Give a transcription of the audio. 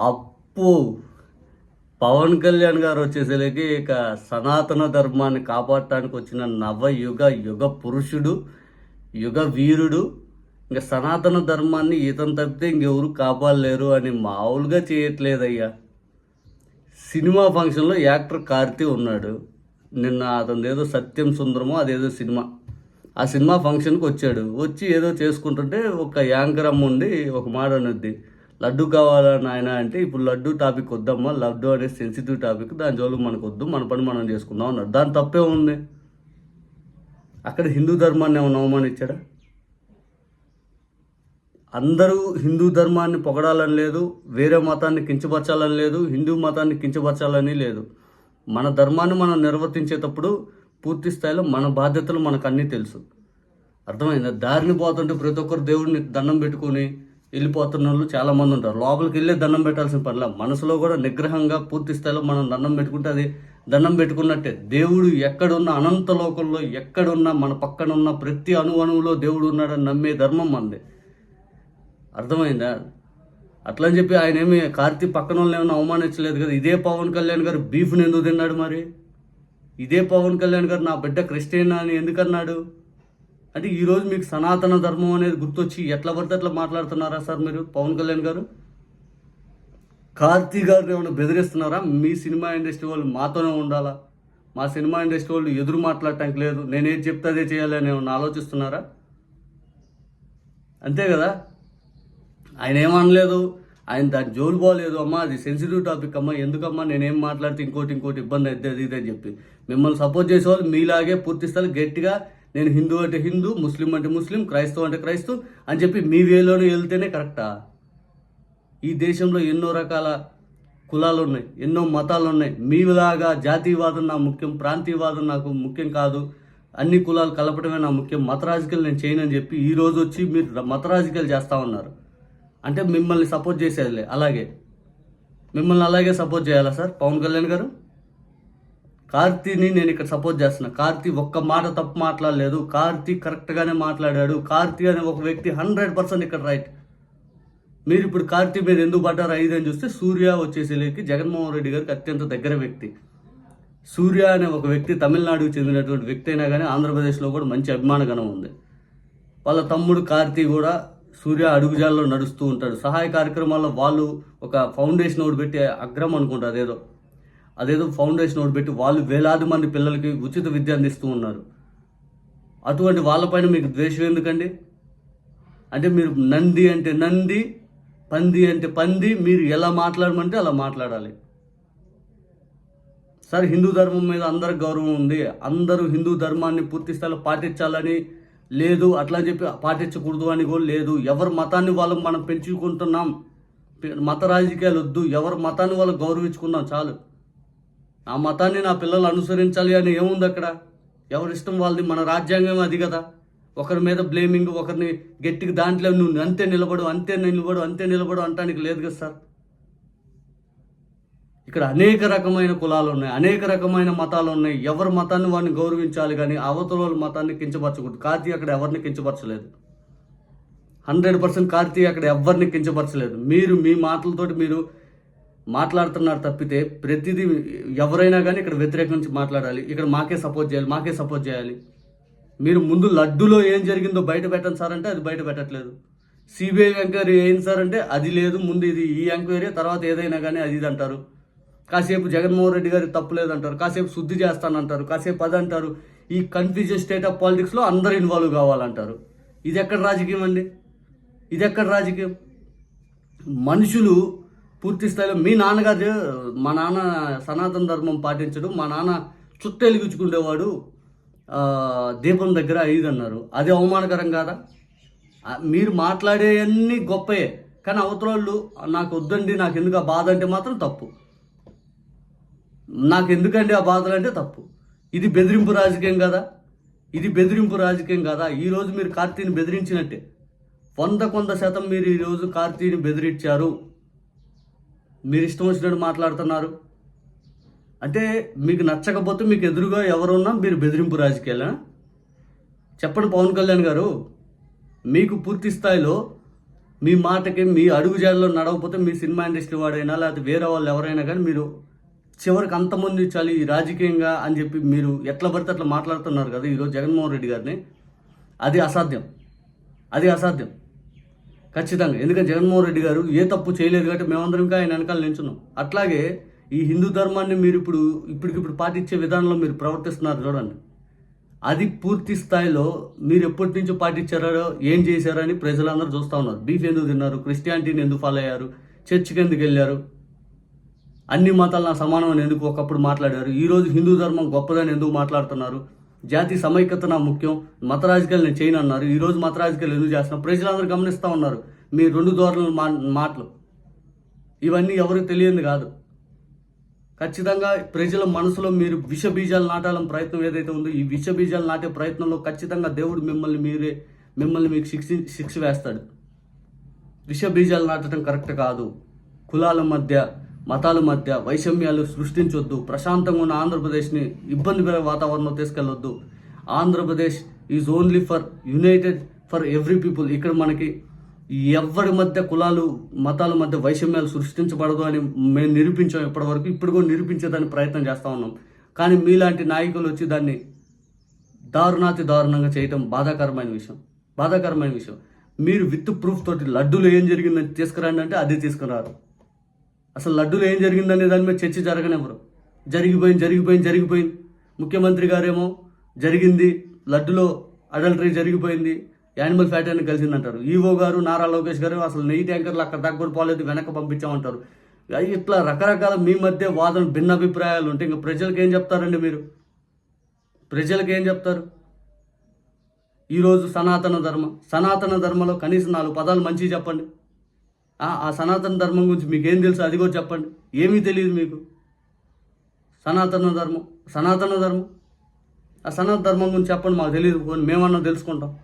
అప్పు. పవన్ కళ్యాణ్ గారు వచ్చేసరికి ఇక సనాతన ధర్మాన్ని కాపాడటానికి వచ్చిన నవయుగ యుగ పురుషుడు యుగ వీరుడు. ఇంకా సనాతన ధర్మాన్ని ఈతను తప్పితే ఇంకెవరు కాపాడలేరు అని మామూలుగా చేయట్లేదయ్యా. సినిమా ఫంక్షన్లో యాక్టర్ కార్తీ ఉన్నాడు. నిన్న అతను ఏదో సత్యం సుందరమో అదేదో సినిమా. ఆ సినిమా ఫంక్షన్కి వచ్చాడు. వచ్చి ఏదో చేసుకుంటుంటే ఒక యాంకర్ అమ్మ ఉండి ఒక మాట అనుద్ది లడ్డు కావాలా నాయన అంటే ఇప్పుడు లడ్డు టాపిక్ వద్దమ్మా లడ్డు అనే సెన్సిటివ్ టాపిక్ దాని జోలు మనకు వద్దు మన పని మనం చేసుకుందాం అన్నాడు. దాని తప్పే ఉంది. అక్కడ హిందూ ధర్మాన్ని ఏమైనా అవమానించాడా? అందరూ హిందూ ధర్మాన్ని పొగడాలని లేదు వేరే మతాన్ని కించపరచాలని లేదు హిందూ మతాన్ని కించపరచాలని లేదు. మన ధర్మాన్ని మనం నిర్వర్తించేటప్పుడు పూర్తి స్థాయిలో మన బాధ్యతలు మనకు అన్నీ తెలుసు. అర్థమైందా? దారిని పోతుంటే ప్రతి ఒక్కరు దేవుడిని దండం పెట్టుకొని వెళ్ళిపోతున్న వాళ్ళు చాలామంది ఉంటారు. లోపలికి వెళ్ళే దండం పెట్టాల్సిన పనిలా. మనసులో కూడా నిగ్రహంగా పూర్తి స్థాయిలో మనం దండం పెట్టుకుంటే అది దండం పెట్టుకున్నట్టే. దేవుడు ఎక్కడున్న అనంత లోకంలో ఎక్కడున్నా మన పక్కన ఉన్న ప్రతి అణువణువులో దేవుడు ఉన్నాడని నమ్మే ధర్మం మనది అర్థమైందా? అట్లని చెప్పి ఆయన ఏమి కార్తీ పక్కన వాళ్ళని ఏమైనా అవమానించలేదు కదా? ఇదే పవన్ కళ్యాణ్ గారు బీఫ్ని ఎందుకు తిన్నాడు మరి? ఇదే పవన్ కళ్యాణ్ గారు నా బిడ్డ క్రిస్టియన్ అని ఎందుకన్నాడు అంటే ఈరోజు మీకు సనాతన ధర్మం అనేది గుర్తొచ్చి ఎట్లా పడితే అట్లా మాట్లాడుతున్నారా సార్ మీరు? పవన్ కళ్యాణ్ గారు? కార్తీ గారిని ఏమైనా బెదిరిస్తున్నారా? మీ సినిమా ఇండస్ట్రీ వాళ్ళు మాతోనే ఉండాలా? మా సినిమా ఇండస్ట్రీ వాళ్ళు ఎదురు మాట్లాడటానికి లేదు. నేనేం చెప్తే అదే చేయాలి అని ఏమన్నా ఆలోచిస్తున్నారా? అంతే కదా? ఆయన ఏమనలేదు ఆయన దాని జోలు పోలేదు అమ్మా అది సెన్సిటివ్ టాపిక్ అమ్మా. ఎందుకమ్మా? నేనేం మాట్లాడితే ఇంకోటి ఇంకోటి ఇబ్బంది అవుతుంది అది ఇది అని చెప్పి. మిమ్మల్ని సపోర్ట్ చేసేవాళ్ళు మీలాగే పూర్తి స్థాయి గట్టిగా నేను హిందూ అంటే హిందూ ముస్లిం అంటే ముస్లిం క్రైస్తవు అంటే క్రైస్తవు అని చెప్పి మీ వేలోనే వెళ్తేనే కరెక్టా? ఈ దేశంలో ఎన్నో రకాల కులాలు ఉన్నాయి ఎన్నో మతాలు ఉన్నాయి మీలాగా జాతీయవాదం నా ముఖ్యం ప్రాంతీయవాదం నాకు ముఖ్యం కాదు. అన్ని కులాలు కలపడమే నా ముఖ్యం. మత రాజకీయాలు నేను చేయనని చెప్పి ఈరోజు వచ్చి మీరు మత రాజకీయాలు చేస్తా ఉన్నారు. అంటే మిమ్మల్ని సపోర్ట్ చేసేదిలే అలాగే. మిమ్మల్ని అలాగే సపోర్ట్ చేయాలా సార్? పవన్ కళ్యాణ్ గారు? కార్తీని నేను ఇక్కడ సపోర్ట్ చేస్తున్నా. కార్తీ ఒక్క మాట తప్పు మాట్లాడలేదు. కార్తీ కరెక్ట్గానే మాట్లాడాడు. కార్తీ అనే ఒక వ్యక్తి హండ్రెడ్ పర్సెంట్ ఇక్కడ రైట్ మీరు ఇప్పుడు కార్తీ మీద ఎందుకు పడ్డారు? ఐదు అని చూస్తే సూర్య వచ్చేసేలేకి జగన్మోహన్ రెడ్డి గారికి అత్యంత దగ్గర వ్యక్తి. సూర్య అనే ఒక వ్యక్తి తమిళనాడుకు చెందినటువంటి వ్యక్తి అయినా కానీ ఆంధ్రప్రదేశ్లో కూడా మంచి అభిమానగణం ఉంది. వాళ్ళ తమ్ముడు కార్తీ కూడా సూర్య అడుగుజాల్లో నడుస్తూ ఉంటాడు. సహాయ కార్యక్రమాల్లో వాళ్ళు ఒక ఫౌండేషన్ ఒకటి పెట్టి అగ్రం అనుకుంటారు. ఏదో అదేదో ఫౌండేషన్ ఒకటి పెట్టి వాళ్ళు వేలాది మంది పిల్లలకి ఉచిత విద్య అందిస్తూ ఉన్నారు. అటువంటి వాళ్ళపైన మీకు ద్వేషం ఎందుకండి? అంటే మీరు నంది అంటే నంది పంది అంటే పంది మీరు ఎలా మాట్లాడమంటే అలా మాట్లాడాలి. సార్ హిందూ ధర్మం మీద అందరికి గౌరవం ఉంది. అందరూ హిందూ ధర్మాన్ని పూర్తి స్థాయిలో పాటించాలని లేదు అట్లా చెప్పి పాటించకూడదు అని కూడా లేదు. ఎవరి మతాన్ని వాళ్ళు మనం పెంచుకుంటున్నాం? మత రాజకీయాలు వద్దు. ఎవరి మతాన్ని వాళ్ళు గౌరవించుకున్నాం చాలు. నా మతాన్ని నా పిల్లలు అనుసరించాలి అని ఏముంది అక్కడ? ఎవరిష్టం వాళ్ళది మన రాజ్యాంగం అది కదా. ఒకరి మీద బ్లేమింగ్ ఒకరిని గట్టిగా దాంట్లో నువ్వు అంతే నిలబడు అంతే నిలబడు అంతే నిలబడు అంటానికి లేదు కదా సార్. ఇక్కడ అనేక రకమైన కులాలు ఉన్నాయి అనేక రకమైన మతాలు ఉన్నాయి. ఎవరి మతాన్ని వాడిని గౌరవించాలి కానీ అవతల వాళ్ళ మతాన్ని కించపరచకూడదు. కార్తీ అక్కడ ఎవరిని కించపరచలేదు. హండ్రెడ్ పర్సెంట్ కార్తీ అక్కడ ఎవరిని కించపరచలేదు. మీరు మీ మాటలతోటి మీరు మాట్లాడుతున్నారు తప్పితే ప్రతిదీ ఎవరైనా కానీ ఇక్కడ వ్యతిరేకం నుంచి మాట్లాడాలి. ఇక్కడ మాకే సపోర్ట్ చేయాలి మాకే సపోర్ట్ చేయాలి. మీరు ముందు లడ్డులో ఏం జరిగిందో బయట పెట్టండి సార్ అంటే అది బయట పెట్టట్లేదు. సిబిఐ ఎంక్వైరీ ఏంటి సార్ అంటే అది లేదు ముందు ఇది ఈ ఎంక్వైరీ తర్వాత ఏదైనా కానీ అది ఇది అంటారు. కాసేపు జగన్మోహన్ రెడ్డి గారి తప్పు లేదంటారు కాసేపు శుద్ధి చేస్తానంటారు కాసేపు అది అంటారు. ఈ కన్ఫ్యూజన్ స్టేట్ ఆఫ్ పాలిటిక్స్లో అందరు ఇన్వాల్వ్ కావాలంటారు. ఇది ఎక్కడ రాజకీయం అండి? ఇది ఎక్కడ రాజకీయం? మనుషులు పూర్తి స్థాయిలో మీ నాన్నగారు మా నాన్న సనాతన ధర్మం పాటించడం మా నాన్న చుట్ట వెలిగించుకునేవాడు దీపం దగ్గర ఐదు అన్నారు. అది అవమానకరం కాదా? మీరు మాట్లాడేవన్నీ గొప్పయే కానీ అవతల వాళ్ళు నాకు వద్దండి నాకు ఎందుకు ఆ బాధ అంటే మాత్రం తప్పు. నాకు ఎందుకండి ఆ బాధలు అంటే తప్పు. ఇది బెదిరింపు రాజకీయం కదా? ఇది బెదిరింపు రాజకీయం కదా? ఈరోజు మీరు కార్తీని బెదిరించినట్టే. వంద కొంత శాతం మీరు ఈరోజు కార్తీని బెదిరించారు. మీరు ఇష్టం వచ్చినట్టు మాట్లాడుతున్నారు. అంటే మీకు నచ్చకపోతే మీకు ఎదురుగా ఎవరున్నా మీరు బెదిరింపు రాజకీయాలా? చెప్పండి పవన్ కళ్యాణ్ గారు మీకు పూర్తి స్థాయిలో మీ మాటకి మీ అడుగుజాడలో నడవకపోతే మీ సినిమా ఇండస్ట్రీ వాడైనా లేకపోతే వేరే వాళ్ళు ఎవరైనా కానీ మీరు చివరికి అంతమంది చాలి రాజకీయంగా అని చెప్పి మీరు ఎట్లా పడితే అట్లా మాట్లాడుతున్నారు కదా ఈరోజు జగన్మోహన్ రెడ్డి గారిని. అది అసాధ్యం. అది అసాధ్యం. ఖచ్చితంగా. ఎందుకంటే జగన్మోహన్ రెడ్డి గారు ఏ తప్పు చేయలేదు కాబట్టి మేమందరం ఇంకా ఆయన వెనకాల నించున్నాం అట్లాగే ఈ హిందూ ధర్మాన్ని మీరు ఇప్పుడు ఇప్పటికిప్పుడు పాటించే విధానంలో మీరు ప్రవర్తిస్తున్నారు చూడండి. అది పూర్తి స్థాయిలో మీరు ఎప్పటి నుంచో పాటించారో ఏం చేశారో అని ప్రజలందరూ చూస్తూ ఉన్నారు. బీఫ్ ఎందుకు తిన్నారు? క్రిస్టియానిటీని ఎందుకు ఫాలో అయ్యారు? చర్చికి ఎందుకు వెళ్ళారు? అన్ని మతాలు నా సమానం అని ఎందుకు ఒకప్పుడు మాట్లాడారు? ఈరోజు హిందూ ధర్మం గొప్పదని ఎందుకు మాట్లాడుతున్నారు? జాతి సమైక్యత నా ముఖ్యం. మత రాజకీయాలు నేను చేయను అన్నారు. ఈరోజు మత రాజకీయాలు ఎందుకు చేస్తున్నా ప్రజలందరూ గమనిస్తూ ఉన్నారు. మీ రెండు ధోరణుల మా మాటలు. ఇవన్నీ ఎవరికి తెలియంది కాదు. ఖచ్చితంగా ప్రజల మనసులో మీరు విష బీజాలు నాటాలని ప్రయత్నం ఏదైతే ఉందో ఈ విష బీజాలు నాటే ప్రయత్నంలో ఖచ్చితంగా దేవుడు మిమ్మల్ని మీరే మిమ్మల్ని మీకు శిక్ష శిక్ష వేస్తాడు. విష బీజాలు నాటడం కరెక్ట్ కాదు. కులాల మధ్య మతాల మధ్య వైషమ్యాలు సృష్టించొద్దు. ప్రశాంతంగా ఉన్న ఆంధ్రప్రదేశ్ని ఇబ్బందికర వాతావరణంలో తీసుకెళ్ళొద్దు Andhra Pradesh is only for united for every people. ఇక్కడ మనకి ఎవరి మధ్య కులాలు మతాల మధ్య వైషమ్యాలు సృష్టించబడదు అని మేము నిరూపించాం ఇప్పటివరకు. ఇప్పుడు కూడా నిరూపించేదానికి ప్రయత్నం చేస్తూ ఉన్నాం. కానీ మీలాంటి నాయకులు వచ్చి దాన్ని దారుణాతి దారుణంగా చేయటం బాధాకరమైన విషయం. బాధాకరమైన విషయం. మీరు విత్ ప్రూఫ్ తోటి లడ్డూలు ఏం జరిగిందని తీసుకురండి అంటే అదే తీసుకురారు. అసలు లడ్డూలు ఏం జరిగిందనే దాని మీద చర్చ జరగనివ్వరు. జరిగిపోయింది జరిగిపోయింది జరిగిపోయింది. ముఖ్యమంత్రి గారేమో జరిగింది లడ్డులో అడల్టరీ జరిగిపోయింది యానిమల్ ఫ్యాట్ అని కలిసిందంటారు. ఈవో గారు నారా లోకేష్ గారు అసలు నెయ్యి ట్యాంకర్లు అక్కడ దగ్గర పోలేదు వెనక పంపించామంటారు. ఇట్లా రకరకాల మీ మధ్య వాదన భిన్నాభిప్రాయాలు ఉంటే ఇంకా ప్రజలకు ఏం చెప్తారండి మీరు? ప్రజలకు ఏం చెప్తారు? ఈరోజు సనాతన ధర్మ సనాతన ధర్మలో కనీసం నాలుగు పదాలు మంచివి చెప్పండి. ఆ సనాతన ధర్మం గురించి మీకు ఏం తెలుసు? అది కూడా చెప్పండి. ఏమీ తెలియదు మీకు? సనాతన ధర్మం సనాతన ధర్మం. ఆ సనాతన ధర్మం గురించి చెప్పండి మాకు తెలియదు మేమన్నా తెలుసుకుంటాం.